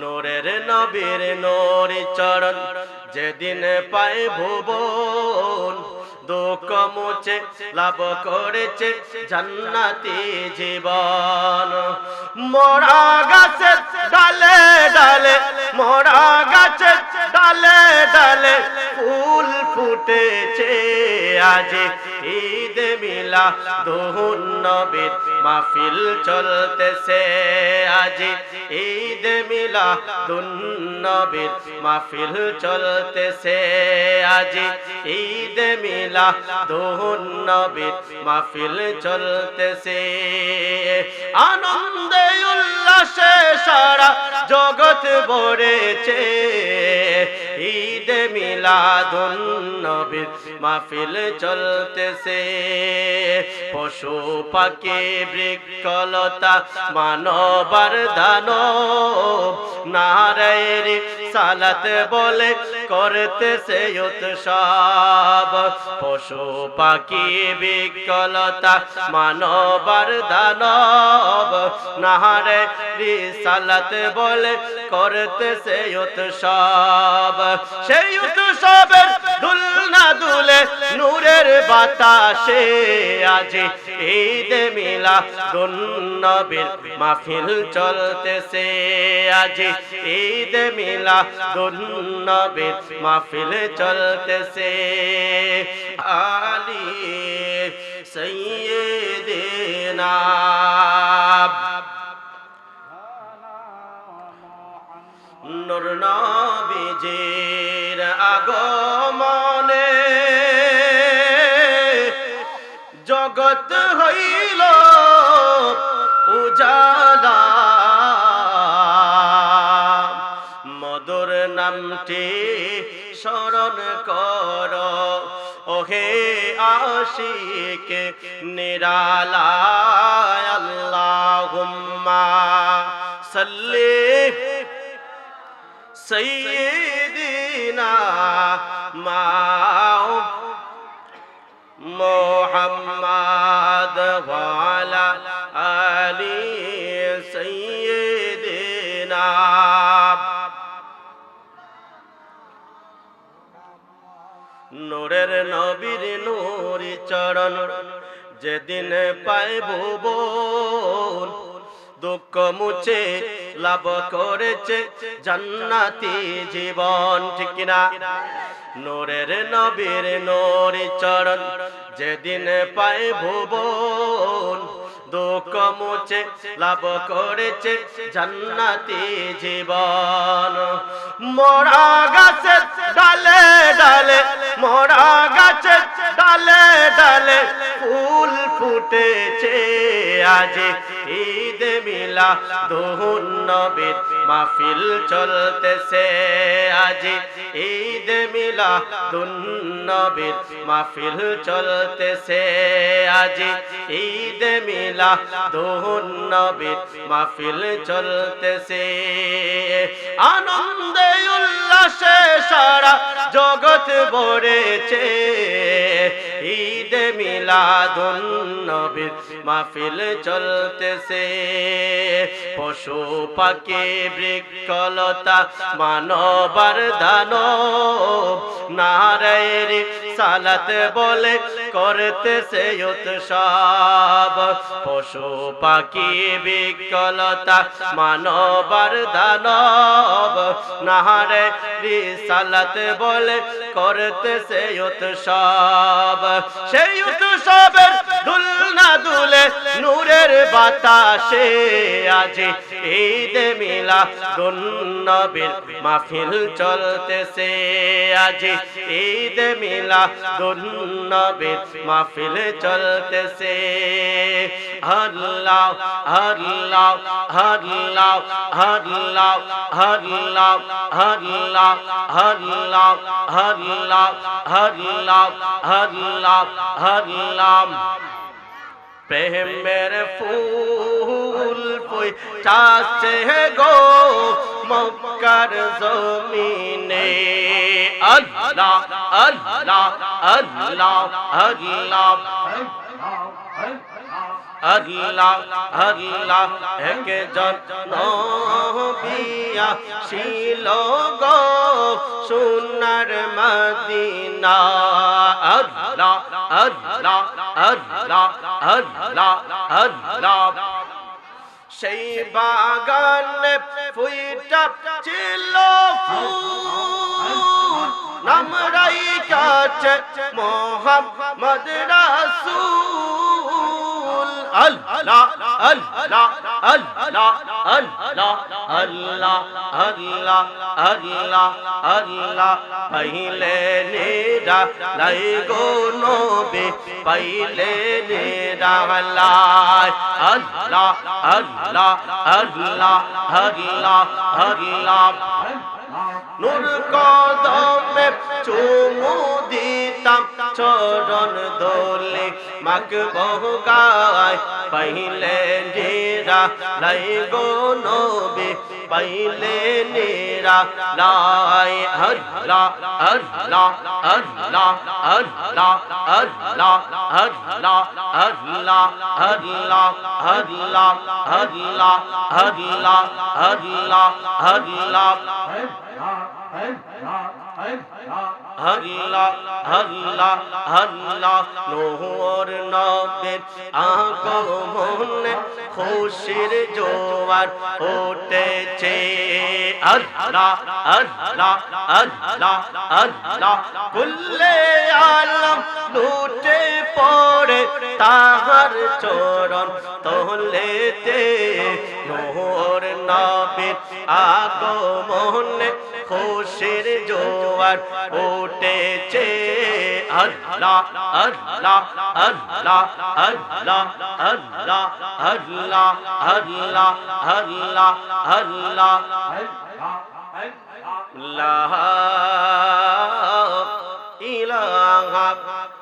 নোরের নবীর নোর চরণ যেদিন পায় ভুবন, দুঃখ মুছে, লাভ করেছে জান্নাতি জীবন। মরা গাছের ডালে ডালে, মরা গাছের ডালে ডালে ফুল ফুটেছে আজ। ঈদ মিলা দোহন নবীর মাহফিল চলতেছে। আজ ঈদ মিলা দুন্নবীর মাহফিল চলতেছে। আজ ঈদ মিলা দুন্নবীর মাহফিল চলতেছে। আনন্দে উল্লাসে সারা জগৎ ভরেছে। ঈদ মিলাদুন্নবীর মাহফিল চলতেছে। পশু পাখি বৃক্ষলতা মানবার ধান নারায়ের সালাত বলে করতেছে উৎসব। পশু পাখি বিকলতা, মানবার দানব। নাহারে রিসালাত বলে করতেছে উৎসব। সেই উৎসবের দুলে নূরের বাতাসে আজ ঈদ মিলা দুন্নবীর মাহফিল চলতেছে আজ ঈদ মিলা দুন্নবীর মাহফিল চলতেছে। আলী সৈয়দিনা নূর আগমনে জগৎ হইল নামটি স্মরণ কর। ওহে আশিকে নিরালায় আল্লাহুম্মা সাল্লি সাইয়্যিদিনা মাও মোহাম্মদ ওয়ালা নূরের নবীর নূরি চরণ। যেদিন ভুবন দুঃখ মুছে, লাভ করেছে জান্নাতি জীবন। ঠিক না নোরের নবীর নোরি চরণ। যেদিন ভুবন দুঃখ মুছে, লাভ করেছে জান্নাতি জীবন। মরা গাছের ডালে ডালে ডালে ফুল ফুটেছে আজ। ঈদ মিলা দোহন নবীর মাহফিল চলতেছে আজ। ঈদ মিলা দুন্নবীর মাহফিল চলতেছে আজ। ঈদ মিলা দুন্নবীর মাহফিল চলতেছে। আনন্দে উল্লাসে সারা জগৎ ভরেছে। ঈদ মিলাদুন্নবীর মাহফিল চলতেছে। পশু পাখি বৃক্ষলতা মানবার দানব নারায়ের সালাত বলে করতেছে উৎসব পশু পাখি বিকলতা, মানবার দানব। নাহারে রিসালাত বলে করতেছে উৎসব সেই উৎসবের দুল না দুলে নূরের বাতাসে আজ ঈদ মিলা দুন্নবীর মাহফিল চলতেছে আজ ঈদ মিলা দুন্নবীর মাহফিল চলতেছে আল্লাহ আল্লাহ আল্লাহ আল্লাহ আল্লাহ আল্লাহ আল্লাহ আল্লাহ আল্লাহ আল্লাহ আল্লাহ প্রেমের ফুল ফুই চাষে গো মক্কার জমিনে আল্লাহ আল্লাহ আল্লাহ আল্লাহ। আল্লাহ আল্লাহ, একজন নবিয়া শিল গো সোনার মদিনা। আল্লাহ আল্লাহ আল্লাহ আল্লাহ আল্লাহ। সেই বাগানে ফুইটা ছিল ফুল। নাম রাইকাছে মোহাম্মদ রাসূল। আল্লাহ আল্লাহ আল্লাহ আল্লাহ আল্লাহ আল্লাহ আল্লাহ আল্লাহ। পাইলে নেরা লাই গো নবে, পাইলে নেরা লাই। আল্লাহ আল্লাহ আল্লাহ আল্লাহ। নূর কদমে চুমু দিতাম চরণ দোলে মাক বহু গায় পাইলে নেরা লাই গো নবে পাইলে নেরা লাই আল্লাহ আল্লাহ আল্লাহ আল্লাহ আল্লাহ আল্লাহ আল্লাহ আল্লাহ আল্লাহ আল্লাহ আল্লাহ 哎啊啊 আল্লাহ আল্লাহ আল্লাহ নোহর নবের আগমনে খুশির জোয়ার উঠেছে। আল্লাহ আল্লাহ আল্লাহ আল্লাহ, কুল্লে আলম লুটে পড়ে তাহার চরণ তোলেতে। নোহর নবের আগমনে খুশির জোয়ার উঠেছে। আল্লাহ আল্লাহ আল্লাহ আল্লাহ আল্লাহ আল্লাহ আল্লাহ আল্লাহ আল্লাহ। আল্লাহ ইলাহা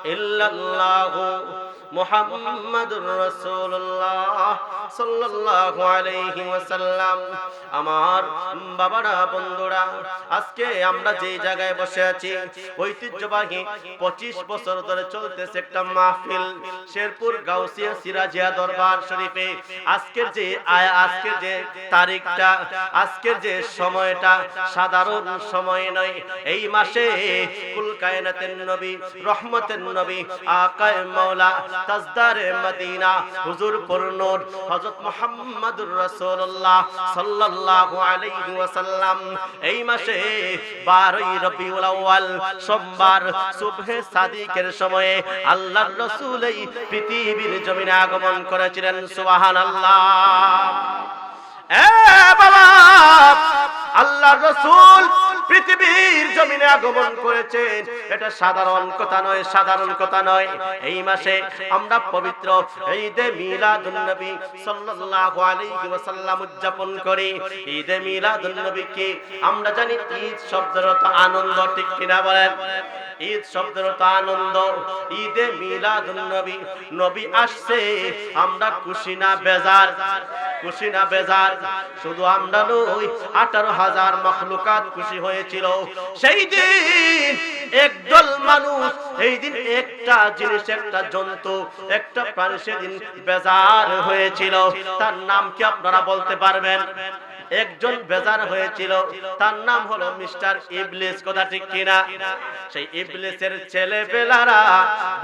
ইল্লাল্লাহু। মুহাম্মাদুর রাসূলুল্লাহ সাল্লাল্লাহু আলাইহি ওয়াসাল্লাম। আমার বাবারা, বন্ধুরা, আজকে আমরা যে জায়গায় বসে আছি, ঐতিহ্যবাহী পঁচিশ বছর ধরে চলতেছে একটা মাহফিল, শেরপুর গাউসিয়া সিরাজিয়া দরবার শরীফে। আজকের যে আয়, আজকের যে তারিখটা, আজকের যে সময়টা সাধারণ সময় নয়। এই মাসে কুল কায়নাতের নবী, রহমতের নবী, আকায় মাওলা তাজদারে মদিনা, হুজুর পূর্ণর হযরত মুহাম্মদুর রাসূলুল্লাহ সাল্লাল্লাহু আলাইহি ওয়াসাল্লাম। এই মাসে 12ই রবিউল আউয়াল, সোমবার সুবহে সাদিকের সময়ে আল্লাহর রাসূল এই পৃথিবীর জমিনে আগমন করেছিলেন, সুবহানাল্লাহ। এ বাবা, আল্লাহর রাসূল পৃথিবীর জমিনে আগমন করেছেন। এটা সাধারণ কথা নয়, সাধারণ কথা নয়। এই মাসে আমরা পবিত্র ঈদে মিলাদুন নবী সাল্লাল্লাহু আলাইহি ওয়াসাল্লাম উদযাপন করি। ঈদে মিলাদুন নবীকে আমরা জানি ঈদ শব্দের অর্থ আনন্দ, ঠিক কিনা বলেন? ঈদ শব্দের অর্থ আনন্দ। ঈদে মিলাদুন নবী নবী আসছে, আমরা খুশি না বেজার। খুশি না বেজার? শুধু আমরা নই, আঠারো হাজার মখলুকাত খুশি হয়েছিল। সেই দিন একদল মানুষ এই দিন একটা জিনিস, একটা জন্তু, একটা প্রাণী সেদিন বেজার হয়েছিল। তার নাম কি আপনারা বলতে পারবেন? একজন বেজার হয়েছিল। তার নাম হলো মিস্টার ইবলিস, কথা ঠিক কিনা? সেই ইবলিসের ছেলে পেলারা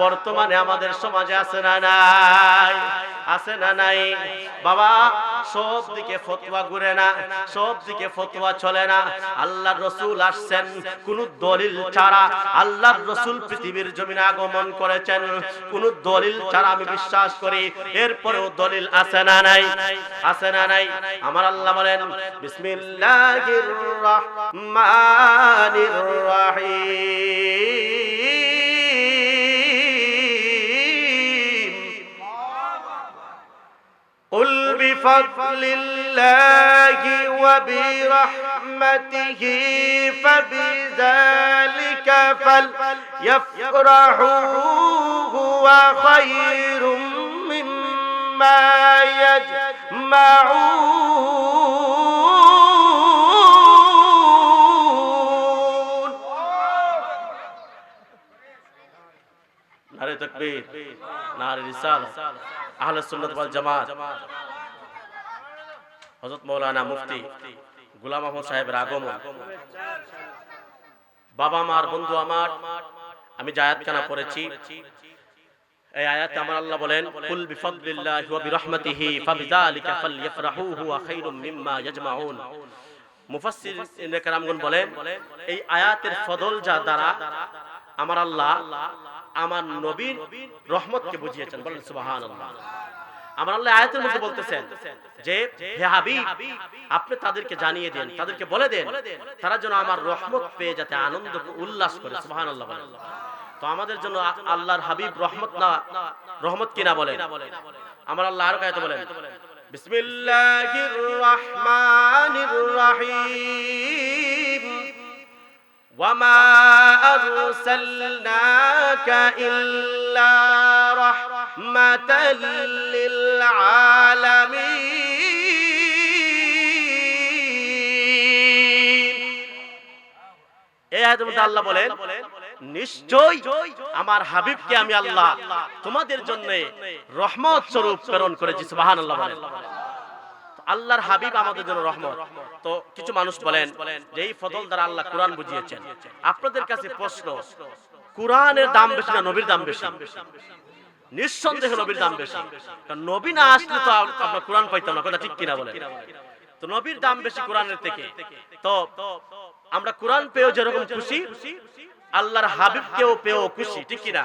বর্তমানে আমাদের সমাজে আছে না নাই? আছে না নাই? বাবা, সব দিকে ফতোয়া ঘুরে না, সব দিকে ফতোয়া চলে না। আল্লাহর রসুল আসছেন, কোন দলিল ছাড়া আল্লাহর রসুল পৃথিবীর জমিনে আগমন করেছেন। কোন দলিল ছাড়া আমি বিশ্বাস করি, এরপরেও দলিল আছে না নাই? আছে না নাই? আমার আল্লাহ বলেন, বিসমিল্লাহির রহমানির রহিম। قل بفضل الله وبرحمته فبذلك فليفرحوا هو خير مما يجمعون. نار تكبير نار رسالة. আহলে সুন্নাত ওয়াল জামাত। হযরত মাওলানা মুফতি গোলাম আহমদ সাহেবের আগমন। বাবা আমার বন্ধু আমার, আমি জায়াত কানা পড়েছি, এই আয়াতে আমার আল্লাহ বলেন, কুল বিফদলিল্লাহি ওয়া বিরহমাতিহি ফাবিযালিকা ফালইফরাহু হুয়া খায়রুম মিম্মা ইয়াজমাউন। মুফাসসির কেরামগণ বলেন, এই আয়াতের ফদল যা দ্বারা আমার আল্লাহ আমার নবীর রহমতকে বুঝিয়েছেন। বলেন সুবাহান আমার আল্লাহ আয়াতের মধ্যে বলতেছেন যে, হে হাবিব, আপনি তাদেরকে জানিয়ে দেন, তাদেরকে বলে দেন, তারা যেন আমার রহমত পেয়ে যাতে আনন্দ উল্লাস করে সুবাহান আল্লাহ তো আমাদের জন্য আল্লাহর হাবিব রহমত না, রহমত কিনা বলেন? আমার আল্লাহ আরও কায়তে বলেন। বিসমিল্লাহির রহমানির রহিম। ওয়া মা أرسلناك إلا رحمة للعالمين এই আয়াতের মধ্যে আল্লাহ বলেন নিশ্চয় আমার হাবিবকে আমি আল্লাহ তোমাদের জন্য রহমত স্বরূপ প্রেরণ করেছি সুবহানাল্লাহ বলেন তো আল্লাহর হাবিব আমাদের জন্য রহমত। তো কিছু মানুষ বলেন যে এই ফদল দ্বারা আল্লাহ কোরআন বুঝিয়েছেন। আপনাদের কাছে প্রশ্ন, কোরআনের দাম বেশি না নবীর দাম বেশি? নিঃসন্দেহে নবীর দাম বেশি। নবী না আসলে তো আমরা কোরআন পাইতাম না, কথা ঠিক কিনা বলেন? তো নবীর দাম বেশি কোরআনের থেকে। তো আমরা কোরআন পেয়েও যেরকম খুশি, আল্লাহর হাবিবকেও পেয়েও খুশি, ঠিক কিনা?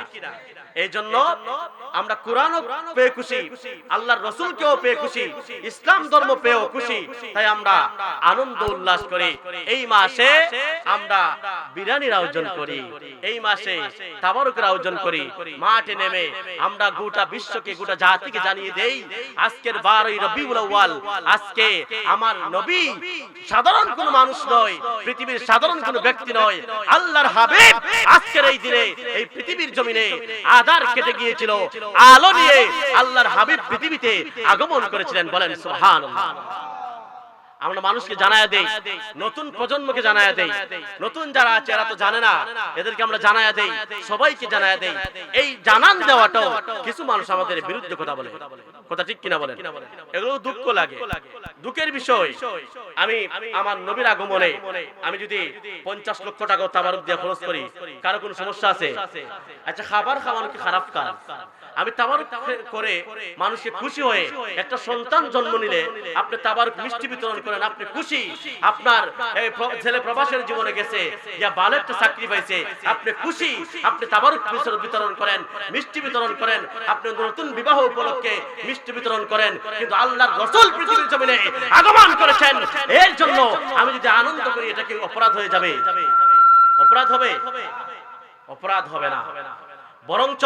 মাঠে নেমে আমরা গোটা বিশ্বকে, গোটা জাতিকে জানিয়ে দেই, আজকের বারোই আজকে আমার নবী সাধারণ কোন মানুষ নয়, পৃথিবীর সাধারণ কোন ব্যক্তি নয়, আল্লাহর হাবিব আজকের এই দিনে, এই পৃথিবীর জমিনে আধার কেটে গিয়েছিল। আলো নিয়ে আল্লাহর হাবিব পৃথিবীতে আগমন করেছিলেন। বলেন সুবহানাল্লাহ। আমরা মানুষকে জানায় দেই। নতুন প্রজন্মকে জানায় দেই। নতুন যারা আছে এরা তো জানে না। এদেরকে আমরা জানায় দেই। সবাইকে জানায় দেই। এই জানান দেওয়াটাও কিছু মানুষ আমাদের বিরুদ্ধে কথা বলে। কথা ঠিক কিনা বলেন? এগুলো দুঃখ লাগে। দুঃখের বিষয়। আমি আমার নবীর আগমনে আমি যদি পঞ্চাশ লক্ষ টাকা তাবারুক দিয়ে খরচ করি কারও। কোনো সমস্যা আছে? আচ্ছা খাবার খাওয়ানো কি খারাপ কাজ। আমি তাবারুক করে মানুষকে খুশি হয়ে একটা সন্তান জন্ম নিলে আপনি তাবারুক মিষ্টি বিতরণ করেন, আপনি খুশি। আপনার ছেলে প্রবাসের জীবনে গেছে, ইয়া ভালো একটা চাকরি পাইছে, আপনি খুশি, আপনি তাবারুক বিতরণ- করেন, মিষ্টি বিতরণ করেন, আপনি নতুন বিবাহ উপলক্ষে মিষ্টি বিতরণ করেন, কিন্তু আল্লাহর রসুল পৃথিবীর জমিনে আগমন করেছেন, এর জন্য আমি যদি আনন্দ করি, এটা কি অপরাধ হয়ে যাবে? অপরাধ হবে? অপরাধ হবে না। বরঞ্চ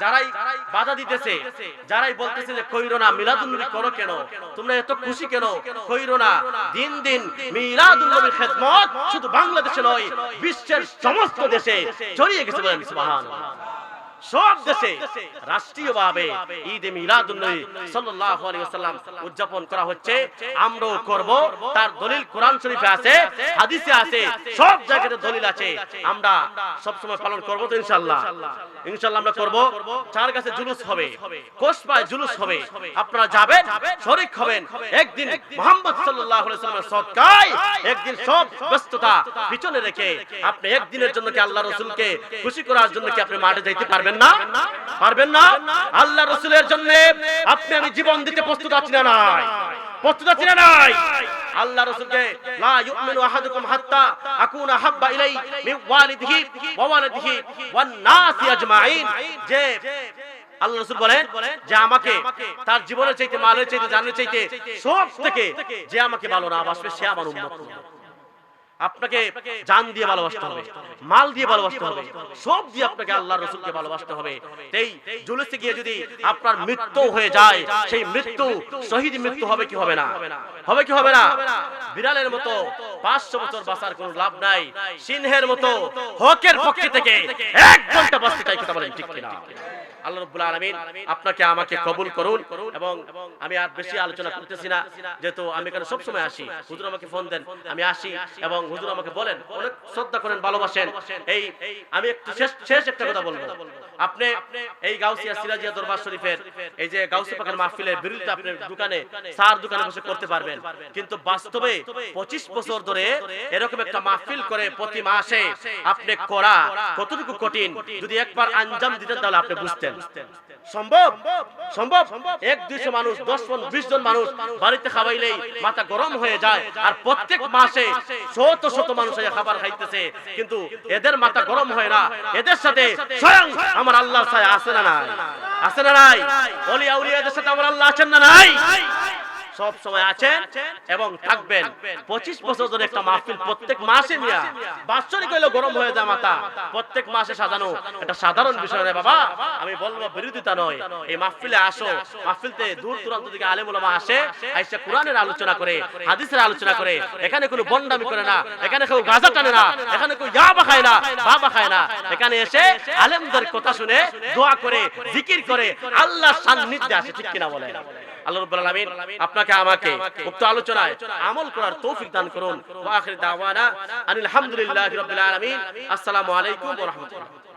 যারাই বাধা দিতেছে, যারাই বলতেছে যে কইরো না মিলাদুন্নবী করো কেন? তোমরা এত খুশি কেন? কইরো না। দিন দিন মিলাদুন্নবীর খেদমত শুধু বাংলাদেশে নয়, বিশ্বের সমস্ত দেশে ছড়িয়ে গেছে বলেন, সুবহানাল্লাহ। সব দেশে রাষ্ট্রীয়ভাবে ঈদ এ মিলাদুন্নবী সাল্লাল্লাহু আলাইহি ওয়াসাল্লাম উদযাপন করা হচ্ছে। আমরাও করব তার দলিল কোরআন শরীফে আছে হাদিসে আছে সব জায়গাতে দলিল আছে। আমরা সব সময় পালন করব তো ইনশাআল্লাহ। ইনশাআল্লাহ। আমরা করব। চার কাছে জুলুস হবে। কোসবায় জুলুস হবে। আপনারা যাবেন শরীক হবেন। একদিন মুহাম্মদ সাল্লাল্লাহু আলাইহি ওয়াসাল্লামের সদকায় একদিন সব ব্যস্ততা পিছনে রেখে আপনি একদিনের জন্য কি আল্লাহ রাসূলকে খুশি করার জন্য কি আপনি মাঠে যাইতে পারবেন না? পারবেন না? আল্লাহ রাসূলের জন্য আপনি আমি জীবন দিতে প্রস্তুত আছি না নাই? প্রস্তুত আছি না নাই? আল্লাহ রাসূলকে, লা ইউমিনু আহাদুকুম হাত্তা আকুনা হাব্বা ইলাই মিন ওয়ালিদিহি ওয়া ওয়ালাদিহি ওয়ান নাসি আজমাইন। যে আল্লাহ রাসূল বলেন, যে আমাকে তার জীবনের চাইতে, মালের চাইতে, জানের চাইতে, সব থেকে যে আমাকে ভালো না বাসবে সে আমার উম্মত। আপনাকে জান দিয়ে ভালোবাসতে হবে মাল দিয়ে ভালোবাসতে হবে সব দিয়ে আপনাকে আল্লাহর রসুলকে ভালোবাসতে হবে। এই জুলুসে গিয়ে যদি আপনার মৃত্যু হয়ে যায় সেই মৃত্যু শহীদ মৃত্যু হবে কি হবে না? হবে কি হবে না? বিড়ালের মতো পাঁচশো বছর বাঁচার কোনো লাভ নাই। সিংহের মতো হকের পক্ষে থেকে এক ঘণ্টা বাঁচতে চাই কথা বলেন ঠিক কিনা। আল্লাহ রাব্বুল আলামিন আপনাকে আমাকে কবুল করুন এবং আমি আর বেশি আলোচনা করতেছি না যেহেতু আমি এখানে সব সময় আসি হুজুর আমাকে ফোন দেন আমি আসি। এবং হুজুর আমাকে বলেন, অনেক শ্রদ্ধা করেন, ভালোবাসেন। এই, আমি একটু শেষ শেষ একটা কথা বলব। আপনি এই গাউসিয়া সিরাজিয়া দরবার শরীফের, এই যে গাউসি পাকের মাহফিলের বিরুদ্ধে আপনি দোকানে, সার দোকানে বসে করতে পারবেন। কিন্তু বাস্তবে পঁচিশ বছর ধরে এরকম একটা মাহফিল করে প্রতি মাসে আপনি করা কতটুকু কঠিন? যদি একবার আঞ্জাম দিতেন তাহলে আপনি বুঝতেন। সম্ভব? সম্ভব? এক দুইশো মানুষ, দশ জন, বিশ জন মানুষ বাড়িতে খাওয়াইলেই মাথা গরম হয়ে যায়। আর প্রত্যেক মাসে শত শত মানুষ এসে খাবার খাইতেছে কিন্তু এদের মাথা গরম হয় না। এদের সাথে স্বয়ং আমার আল্লাহ ছায়া আছে না নাই? আছে না নাই? বলি আউলিয়াদের সাথে আমার আল্লাহ আছেন না নাই? সব সময় আছেন এবং থাকবেন। পঁচিশ বছর ধরে একটা মাহফিল প্রত্যেক মাসে নিয়ে বাৎসরিক হইলে গরম হয়ে যায় মাথা। প্রত্যেক মাসে সাজানো। এটা সাধারণ বিষয় রে বাবা। আমি বলব বিরোধিতা নয়। এই মাহফিলে আসো। মাহফিলতে দূর দূরান্ত থেকে আলেম ওলামা আসে, আইসা কোরআনের আলোচনা করে, হাদিসের আলোচনা করে। এখানে কোনো বন্ডামি করে না। এখানে কেউ গাঁজা টানে না। এখানে কেউ ইয়াবা খায় না বাবা খায় না। এখানে এসে আলেমদের কথা শুনে দোয়া করে, জিকির করে আল্লাহ সান্নিধ্যে আসে। ঠিক কিনা বলে আল্লাহ রাব্বুল আলামিন আপনাকে আমাকে উক্ত আলোচনায় আমল করার তৌফিক দান করুন। ওয়া আখির দাওয়ানা আনিল হামদুলিল্লাহি রাব্বিল আলামিন। আসসালামু আলাইকুম ওয়া রাহমাতুল্লাহ।